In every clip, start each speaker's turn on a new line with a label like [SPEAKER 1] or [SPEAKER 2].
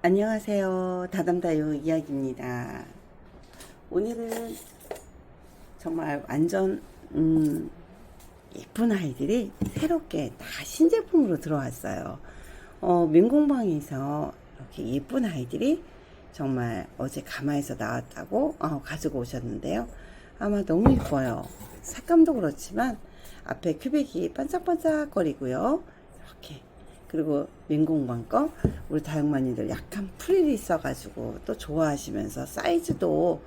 [SPEAKER 1] 안녕하세요. 다담다요 이야기입니다. 오늘은 정말 완전 음, 예쁜 아이들이 새롭게 다 신제품으로 들어왔어요. 어, 민공방에서 이렇게 예쁜 아이들이 정말 어제 가마에서 나왔다고 어, 가지고 오셨는데요. 아마 너무 예뻐요. 색감도 그렇지만 앞에 큐빅이 반짝반짝거리고요. 이렇게 그리고 민공방 거 우리 다육마니들 약간 프릴이 있어가지고 또 좋아하시면서 사이즈도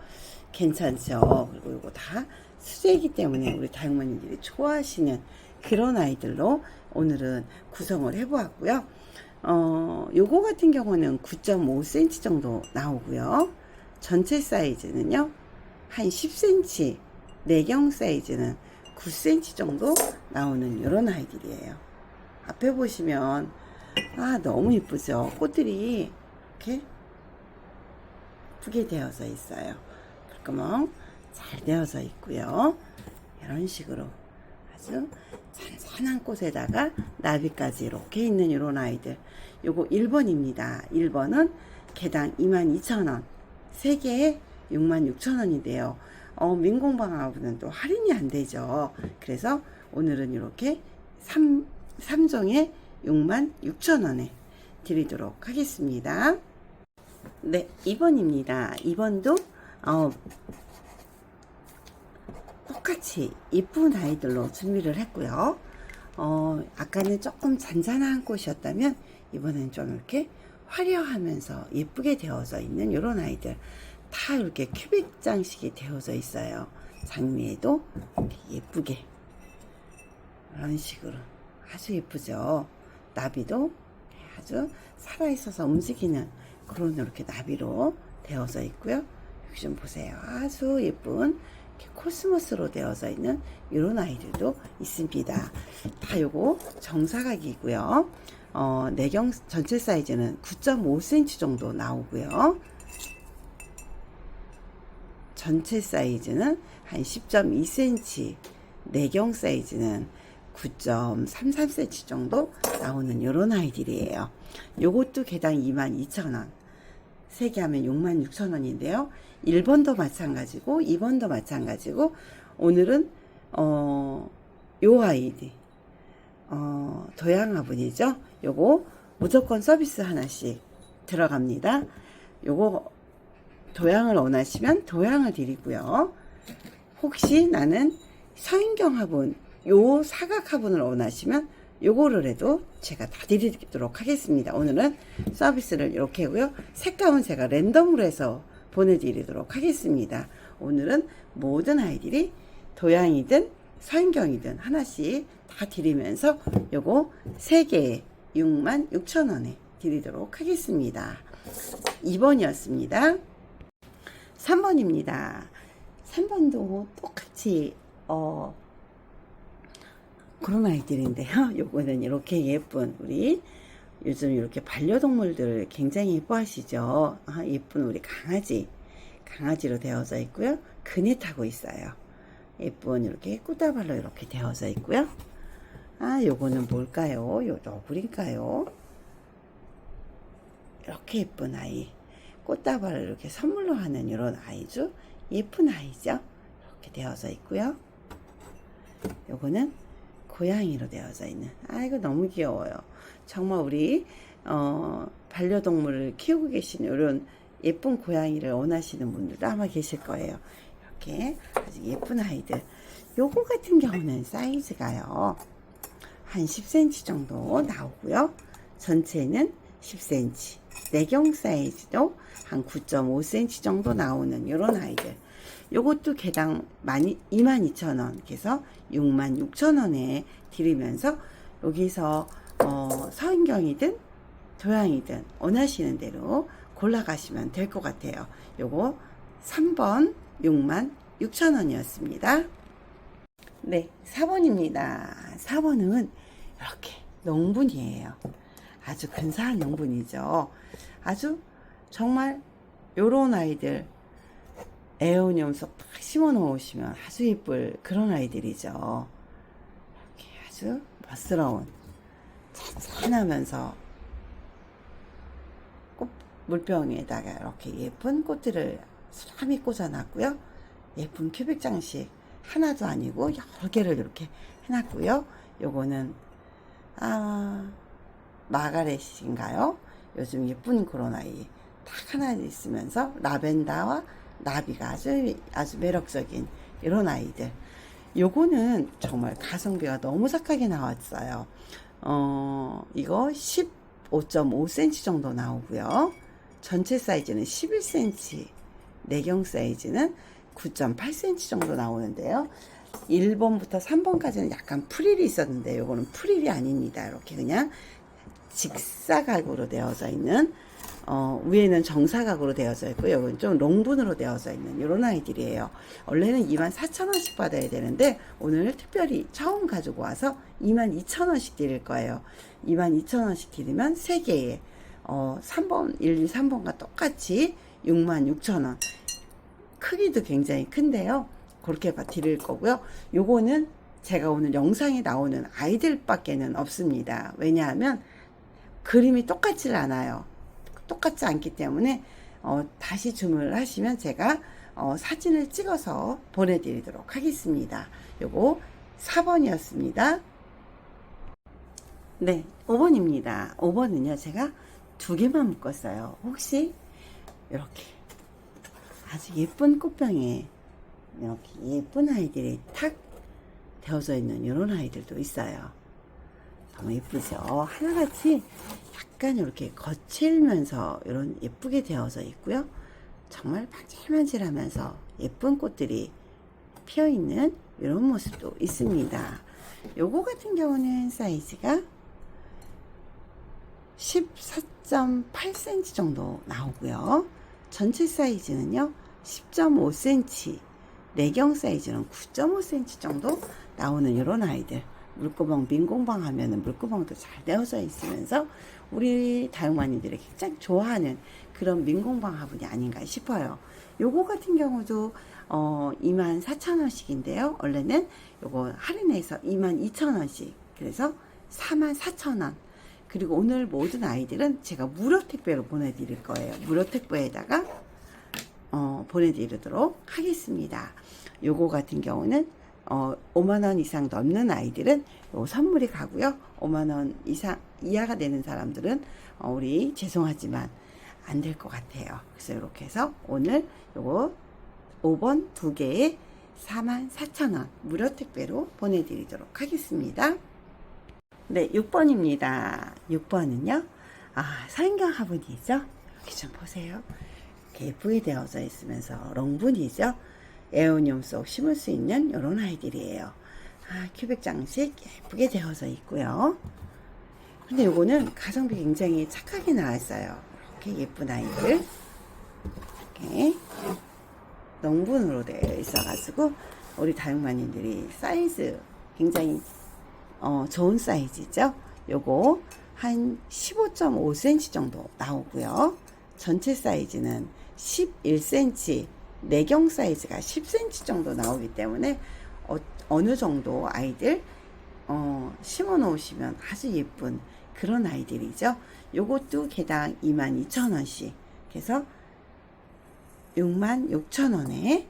[SPEAKER 1] 괜찮죠. 그리고 이거 다 수제이기 때문에 우리 다육마니들이 좋아하시는 그런 아이들로 오늘은 구성을 해보았고요. 어, 요거 같은 경우는 9.5cm 정도 나오고요. 전체 사이즈는요, 한 10cm, 내경 사이즈는 9cm 정도 나오는 이런 아이들이에요. 앞에 보시면, 아, 너무 이쁘죠? 꽃들이 이렇게 예쁘게 되어져 있어요. 불구멍 잘 되어져 있고요. 이런 식으로 아주 잔잔한 꽃에다가 나비까지 이렇게 있는 이런 아이들. 요거 1번입니다. 1번은 개당 22,000원. 3개에 66,000원인데요. 어, 민공방하고는 또 할인이 안 되죠. 그래서 오늘은 이렇게 3, 3종에 66,000원에 드리도록 하겠습니다. 네, 2번입니다. 2번도 어, 똑같이 이쁜 아이들로 준비를 했고요. 어, 아까는 조금 잔잔한 꽃이었다면 이번엔 좀 이렇게 화려하면서 예쁘게 되어져 있는 이런 아이들 다 이렇게 큐빅 장식이 되어져 있어요. 장미에도 예쁘게 이런 식으로 아주 예쁘죠. 나비도 아주 살아있어서 움직이는 그런 이렇게 나비로 되어져 있고요. 여기 좀 보세요. 아주 예쁜 코스모스로 되어져 있는 이런 아이들도 있습니다. 다 요거 정사각이고요. 어, 내경 전체 사이즈는 9.5cm 정도 나오고요. 전체 사이즈는 한 10.2cm, 내경 사이즈는 9.33cm 정도 나오는 이런 아이들이에요. 요것도 개당 22,000원. 3개 하면 66,000원인데요. 1번도 마찬가지고 2번도 마찬가지고 오늘은 어, 요 아이들 어, 도양화분이죠. 요거 무조건 서비스 하나씩 들어갑니다. 요거 도양을 원하시면 도양을 드리고요. 혹시 나는 서인경 화분, 요 사각 화분을 원하시면 요거를 해도 제가 다 드리도록 하겠습니다. 오늘은 서비스를 이렇게 하고요. 색감은 제가 랜덤으로 해서 보내드리도록 하겠습니다. 오늘은 모든 아이들이 도양이든 서인경이든 하나씩 다 드리면서 요거 3개에 6만 6천 원에 드리도록 하겠습니다. 2번이었습니다. 3번입니다. 3번도 똑같이 어 그런 아이들인데요. 요거는 이렇게 예쁜 우리 요즘 이렇게 반려동물들 굉장히 예뻐하시죠. 아, 예쁜 우리 강아지 강아지로 되어져 있고요. 그네 타고 있어요. 예쁜 이렇게 꾸다발로 이렇게 되어져 있고요. 아, 요거는 뭘까요? 요 너구리인가요? 이렇게 예쁜 아이. 꽃다발을 이렇게 선물로 하는 이런 아이죠. 예쁜 아이죠. 이렇게 되어져 있고요. 요거는 고양이로 되어져 있는. 아이고 너무 귀여워요. 정말 우리 어, 반려동물을 키우고 계신 이런 예쁜 고양이를 원하시는 분들도 아마 계실 거예요. 이렇게 아주 예쁜 아이들. 요거 같은 경우는 사이즈가요. 한 10cm 정도 나오고요. 전체는 10cm. 내경 사이즈도 한 9.5cm 정도 나오는 이런 아이들. 요것도 개당 22,000원, 그래서 66,000원에 드리면서 여기서 어, 서인경이든 도양이든 원하시는 대로 골라가시면 될 것 같아요. 요거 3번 66,000원이었습니다. 네, 4번입니다. 4번은 이렇게 농분이에요. 아주 근사한 농분이죠. 아주 정말 요런 아이들 에어니엄 속딱 심어 놓으시면 아주 예쁠 그런 아이들이죠. 이렇게 아주 멋스러운 찬찬하면서 꽃 물병에다가 이렇게 예쁜 꽃들을 수람이 꽂아놨고요. 예쁜 큐빅 장식 하나도 아니고 여러 개를 이렇게 해놨고요. 요거는 아 마가렛인가요? 요즘 예쁜 그런 아이 딱 하나 있으면서 라벤더와 나비가 아주 아주 매력적인 이런 아이들. 요거는 정말 가성비가 너무 착하게 나왔어요. 어, 이거 15.5cm 정도 나오고요. 전체 사이즈는 11cm, 내경 사이즈는 9.8cm 정도 나오는데요. 1번부터 3번까지는 약간 프릴이 있었는데 요거는 프릴이 아닙니다. 이렇게 그냥 직사각으로 되어져 있는 어, 위에는 정사각으로 되어져 있고 여기는 좀 롱분으로 되어져 있는 이런 아이들이에요. 원래는 24,000원씩 받아야 되는데 오늘 특별히 처음 가지고 와서 22,000원씩 드릴 거예요. 22,000원씩 드리면 3개에 어, 3번, 1, 2, 3번과 똑같이 66,000원. 크기도 굉장히 큰데요. 그렇게 드릴 거고요. 요거는 제가 오늘 영상에 나오는 아이들밖에는 없습니다. 왜냐하면 그림이 똑같질 않아요. 똑같지 않기 때문에 어, 다시 주문을 하시면 제가 어, 사진을 찍어서 보내드리도록 하겠습니다. 요거 4번이었습니다. 네, 5번입니다. 5번은요, 제가 두 개만 묶었어요. 혹시 이렇게 아주 예쁜 꽃병에 이렇게 예쁜 아이들이 탁 되어져 있는 이런 아이들도 있어요. 너무 예쁘죠? 하나같이 약간 이렇게 거칠면서 이런 예쁘게 되어져 있고요. 정말 반질반질하면서 예쁜 꽃들이 피어 있는 이런 모습도 있습니다. 요거 같은 경우는 사이즈가 14.8cm 정도 나오고요. 전체 사이즈는요, 10.5cm, 내경 사이즈는 9.5cm 정도 나오는 이런 아이들. 물구멍, 민공방 하면은 물구멍도 잘 되어져 있으면서 우리 다육마님들이 굉장히 좋아하는 그런 민공방 화분이 아닌가 싶어요. 요거 같은 경우도 어 24,000원씩인데요. 원래는 요거 할인해서 22,000원씩. 그래서 44,000원. 그리고 오늘 모든 아이들은 제가 무료 택배로 보내드릴 거예요. 무료 택배에다가 어, 보내드리도록 하겠습니다. 요거 같은 경우는 어, 5만원 이상 넘는 아이들은 요 선물이 가고요. 5만원 이상, 이하가 되는 사람들은 어, 우리 죄송하지만 안 될 것 같아요. 그래서 이렇게 해서 오늘 요거 5번 두 개에 44,000원 무료 택배로 보내드리도록 하겠습니다. 네, 6번입니다. 6번은요, 아, 사인경 화분이죠? 이렇게 좀 보세요. 이렇게 예쁘게 되어져 있으면서 롱분이죠? 에어니움 속 심을 수 있는 이런 아이들이에요. 아, 큐빅 장식 예쁘게 되어져 있고요. 근데 요거는 가성비 굉장히 착하게 나왔어요. 이렇게 예쁜 아이들. 이렇게 농분으로 되어 있어가지고 우리 다육마님들이 사이즈 굉장히 어, 좋은 사이즈죠. 요거 한 15.5cm 정도 나오고요. 전체 사이즈는 11cm, 내경 사이즈가 10cm 정도 나오기 때문에 어, 느 정도 아이들 어, 심어 놓으시면 아주 예쁜 그런 아이들이죠. 요것도 개당 22,000원씩. 그래서 66,000원에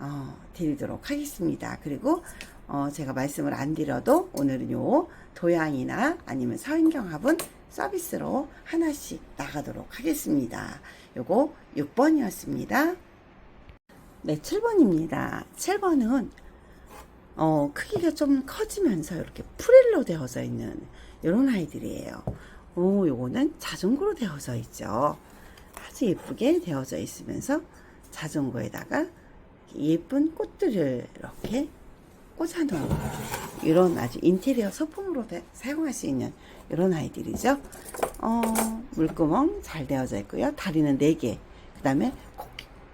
[SPEAKER 1] 어, 드리도록 하겠습니다. 그리고 어, 제가 말씀을 안 드려도 오늘은 요 도양이나 아니면 서인경 합은 서비스로 하나씩 나가도록 하겠습니다. 요거 6번이었습니다. 네, 7번입니다. 7번은 어, 크기가 좀 커지면서 이렇게 프릴로 되어져 있는 이런 아이들이에요. 오, 요거는 자전거로 되어져 있죠. 아주 예쁘게 되어져 있으면서 자전거에다가 예쁜 꽃들을 이렇게 꽂아놓은 이런 아주 인테리어 소품으로 대- 사용할 수 있는 이런 아이들이죠. 어, 물구멍 잘 되어져 있고요. 다리는 4개. 그 다음에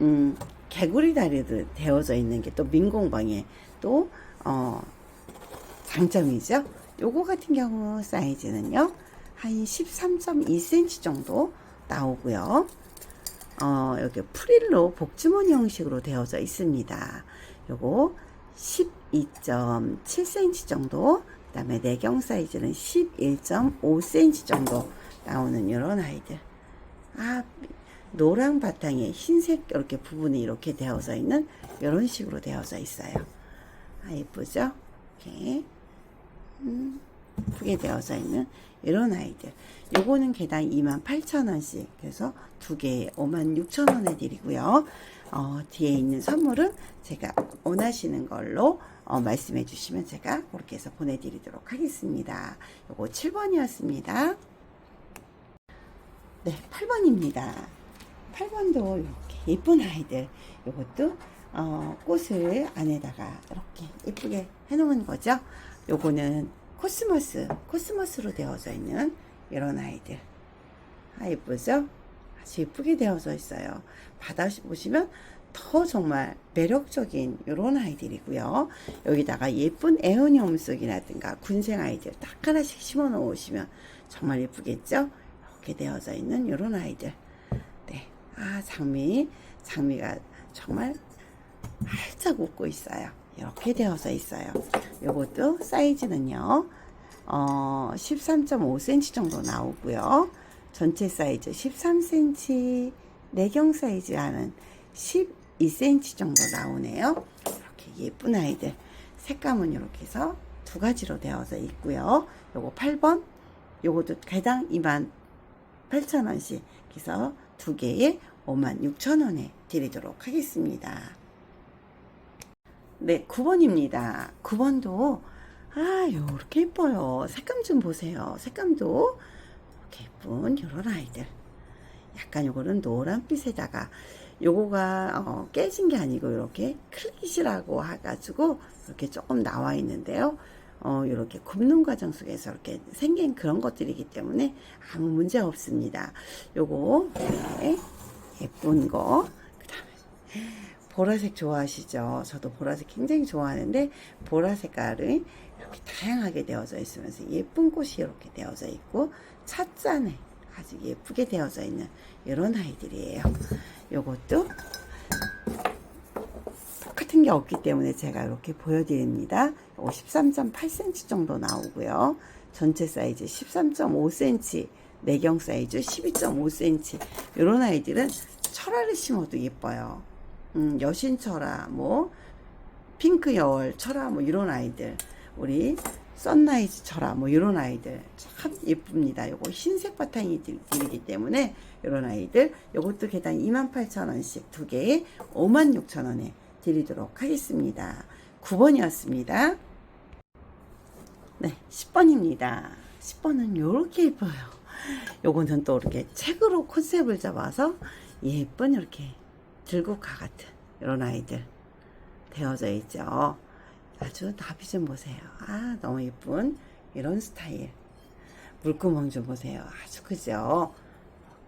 [SPEAKER 1] 음, 개구리 다리도 되어져 있는 게 또 민공방에 또 어, 장점이죠. 요거 같은 경우 사이즈는요. 한 13.2cm 정도 나오고요. 어, 여기 프릴로 복주머니 형식으로 되어져 있습니다. 요거 12.7cm 정도, 그 다음에 내경 사이즈는 11.5cm 정도 나오는 이런 아이들. 아, 노랑 바탕에 흰색 이렇게 부분이 이렇게 되어져 있는 이런 식으로 되어져 있어요. 아, 예쁘죠? 이렇게. 음, 예쁘게 되어져 있는 이런 아이들. 요거는 개당 28,000원씩. 그래서 두 개에 56,000원에 드리고요. 어, 뒤에 있는 선물은 제가 원하시는 걸로 어, 말씀해 주시면 제가 그렇게 해서 보내드리도록 하겠습니다. 요거 7번이었습니다. 네, 8번입니다. 8번도 이렇게 예쁜 아이들. 요것도 어, 꽃을 안에다가 이렇게 예쁘게 해놓은 거죠. 요거는 코스모스, 코스모스로 되어져 있는 이런 아이들. 아, 예쁘죠? 아주 예쁘게 되어져 있어요. 받아 보시면 더 정말 매력적인 이런 아이들이고요. 여기다가 예쁜 에어니엄 속이라든가 군생 아이들 딱 하나씩 심어 놓으시면 정말 예쁘겠죠? 이렇게 되어져 있는 이런 아이들. 네. 아, 장미. 장미가 정말 활짝 웃고 있어요. 이렇게 되어져 있어요. 요것도 사이즈는요, 어, 13.5cm 정도 나오고요. 전체 사이즈 13cm, 내경 사이즈 하는 12cm 정도 나오네요. 이렇게 예쁜 아이들. 색감은 이렇게 해서 두 가지로 되어져 있고요. 요거 8번, 요것도 개당 28,000원씩. 그래서 두 개에 56,000원에 드리도록 하겠습니다. 네, 9번입니다. 9번도 아, 요렇게 예뻐요. 색감 좀 보세요. 색감도 이렇게 예쁜 요런 아이들. 약간 요거는 노란빛에다가 요거가 어, 깨진 게 아니고 이렇게 클릿이라고 해가지고 이렇게 조금 나와 있는데요. 어, 이렇게 굽는 과정 속에서 이렇게 생긴 그런 것들이기 때문에 아무 문제 없습니다. 요거 네, 예쁜 거. 그다음에 보라색 좋아하시죠? 저도 보라색 굉장히 좋아하는데 보라 색깔은 이렇게 다양하게 되어져 있으면서 예쁜 꽃이 이렇게 되어져 있고 찻잔에 아주 예쁘게 되어져 있는 이런 아이들이에요. 요것도 똑 같은 게 없기 때문에 제가 이렇게 보여드립니다. 53.8cm 정도 나오고요. 전체 사이즈 13.5cm, 내경 사이즈 12.5cm. 이런 아이들은 철화를 심어도 예뻐요. 음, 여신 철화, 뭐 핑크 여월 철화, 뭐 이런 아이들. 우리 썬라이즈 철화, 뭐 이런 아이들 참 예쁩니다. 요거 흰색 바탕이 들이기 때문에 이런 아이들 요것도 개당 28,000원씩 두 개에 56,000원에 드리도록 하겠습니다. 9번이었습니다. 네, 10번입니다. 10번은 요렇게 예뻐요. 요거는 또 이렇게 책으로 컨셉을 잡아서 예쁜 이렇게 들국화 같은 이런 아이들 되어져 있죠. 아주 나비 좀 보세요. 아, 너무 예쁜 이런 스타일. 물구멍 좀 보세요. 아주 크죠?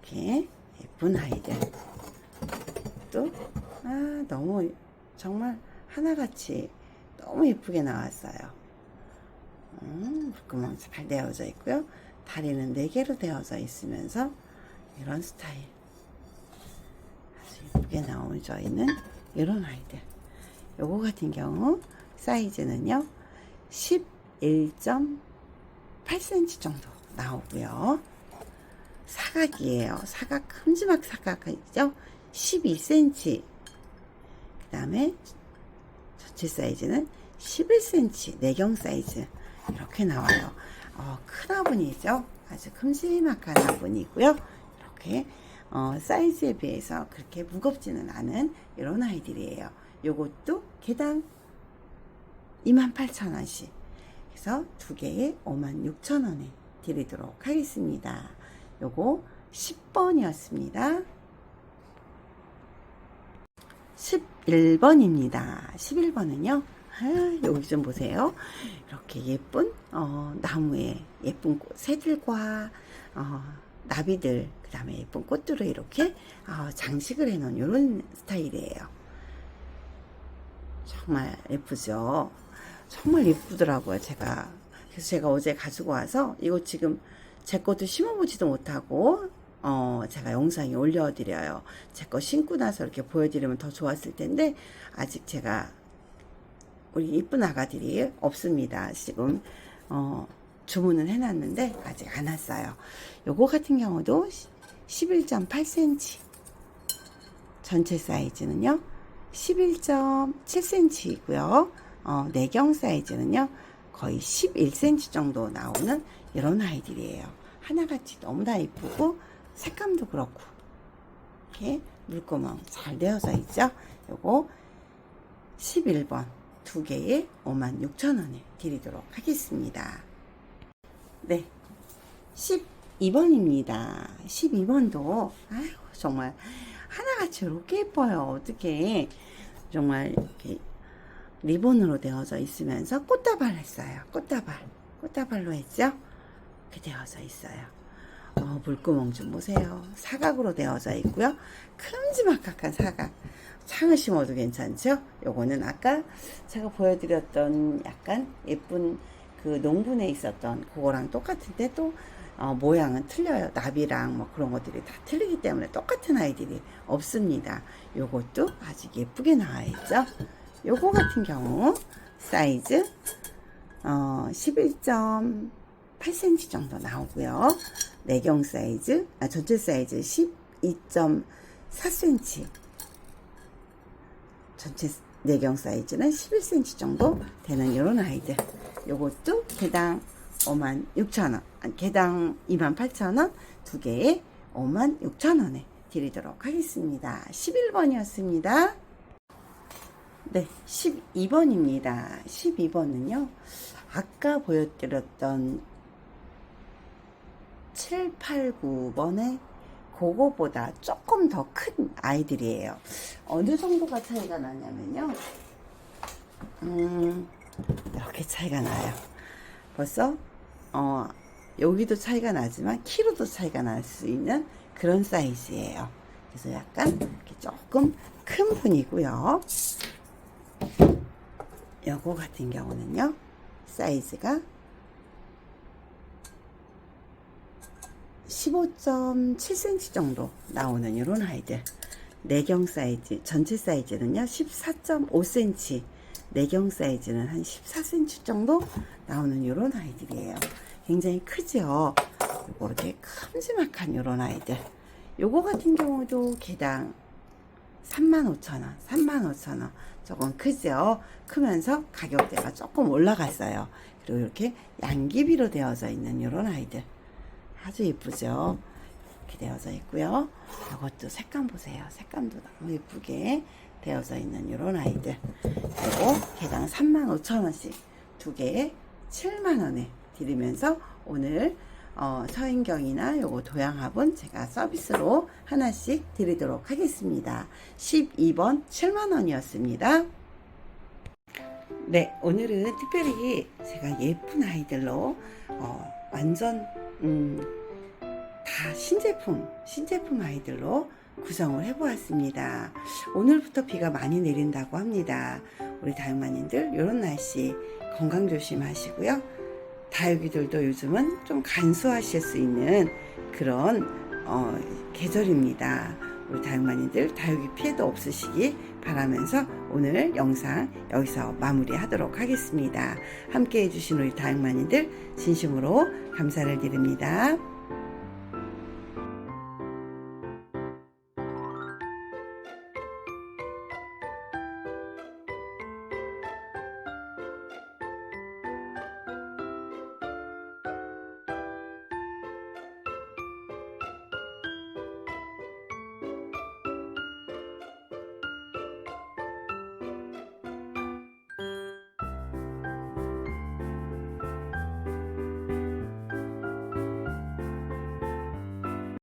[SPEAKER 1] 이렇게 예쁜 아이들. 또, 아, 너무 정말 하나같이 너무 예쁘게 나왔어요. 음, 물구멍 잘 되어져 있고요. 다리는 네 개로 되어져 있으면서 이런 스타일. 아주 예쁘게 나오져 있는 이런 아이들. 요거 같은 경우 사이즈는요, 11.8cm 정도 나오고요. 사각이에요. 사각, 큼지막 사각이죠? 12cm. 그 다음에 전체 사이즈는 11cm, 내경 사이즈. 이렇게 나와요. 어, 큰 화분이죠? 아주 큼지막한 화분이고요. 이렇게, 어, 사이즈에 비해서 그렇게 무겁지는 않은 이런 아이들이에요. 요것도 개당 28,000원씩. 그래서 두 개에 56,000원에 드리도록 하겠습니다. 요거 10번이었습니다. 11번입니다. 11번은요. 아, 여기 좀 보세요. 이렇게 예쁜 어, 나무에 예쁜 꽃, 새들과 어, 나비들, 그 다음에 예쁜 꽃들을 이렇게 어, 장식을 해놓은 이런 스타일이에요. 정말 예쁘죠? 정말 예쁘더라고요, 제가. 그래서 제가 어제 가지고 와서 이거 지금 제 것도 심어보지도 못하고 어, 제가 영상에 올려드려요. 제 거 신고 나서 이렇게 보여드리면 더 좋았을 텐데, 아직 제가, 우리 이쁜 아가들이 없습니다. 지금, 어, 주문은 해놨는데, 아직 안 왔어요. 요거 같은 경우도 11.8cm. 전체 사이즈는요, 11.7cm이고요. 어, 내경 사이즈는요, 거의 11cm 정도 나오는 이런 아이들이에요. 하나같이 너무나 이쁘고 색감도 그렇고 이렇게 물구멍 잘 되어져 있죠. 요거 11번 두 개에 56,000원에 드리도록 하겠습니다. 네. 12번입니다. 12번도 아유 정말 하나같이 이렇게 예뻐요. 어떻게 정말 이렇게 리본으로 되어져 있으면서 꽃다발 했어요. 꽃다발. 꽃다발로 했죠? 이렇게 되어져 있어요. 어, 물구멍 좀 보세요. 사각으로 되어져 있고요. 큼지막한 사각. 창을 심어도 괜찮죠? 요거는 아까 제가 보여드렸던 약간 예쁜 그 농분에 있었던 그거랑 똑같은데 또 어, 모양은 틀려요. 나비랑 뭐 그런 것들이 다 틀리기 때문에 똑같은 아이들이 없습니다. 요것도 아직 예쁘게 나와 있죠? 요거 같은 경우 사이즈 어, 11.8cm 정도 나오고요. 내경 사이즈, 아, 전체 사이즈 12.4cm. 전체 내경 사이즈는 11cm 정도 되는 이런 아이들. 요것도 개당 56,000원, 아니, 개당 28,000원, 두 개에 56,000원에 드리도록 하겠습니다. 11번이었습니다. 네, 12번입니다. 12번은요, 아까 보여드렸던 7, 8, 9번의 그거보다 조금 더 큰 아이들이에요. 어느 정도가 차이가 나냐면요, 음, 이렇게 차이가 나요. 벌써, 어, 여기도 차이가 나지만, 키로도 차이가 날 수 있는 그런 사이즈예요. 그래서 약간 이렇게 조금 큰 분이고요. 요거 같은 경우는요, 사이즈가 15.7cm 정도 나오는 이런 아이들. 내경 사이즈, 전체 사이즈는요, 14.5cm. 내경 사이즈는 한 14cm 정도 나오는 이런 아이들이에요. 굉장히 크죠? 요거 이렇게 큼지막한 이런 아이들. 요거 같은 경우도 개당 35,000원, 35,000원. 조금 크죠? 크면서 가격대가 조금 올라갔어요. 그리고 이렇게 양귀비로 되어져 있는 이런 아이들. 아주 예쁘죠? 이렇게 되어져 있고요. 이것도 색감 보세요. 색감도 너무 예쁘게 되어져 있는 이런 아이들. 그리고 개당 35,000원씩 두 개에 7만원에 드리면서 오늘 어, 서인경이나 요거 도양합은 제가 서비스로 하나씩 드리도록 하겠습니다. 12번 7만원이었습니다. 네, 오늘은 특별히 제가 예쁜 아이들로 어, 완전 음, 다 신제품, 신제품 아이들로 구성을 해보았습니다. 오늘부터 비가 많이 내린다고 합니다. 우리 다육마님들 이런 날씨 건강 조심하시고요. 다육이들도 요즘은 좀 간수하실 수 있는 그런 어, 계절입니다. 우리 다육마님들 다육이 피해도 없으시기 바라면서 오늘 영상 여기서 마무리하도록 하겠습니다. 함께 해주신 우리 다육마님들 진심으로 감사를 드립니다.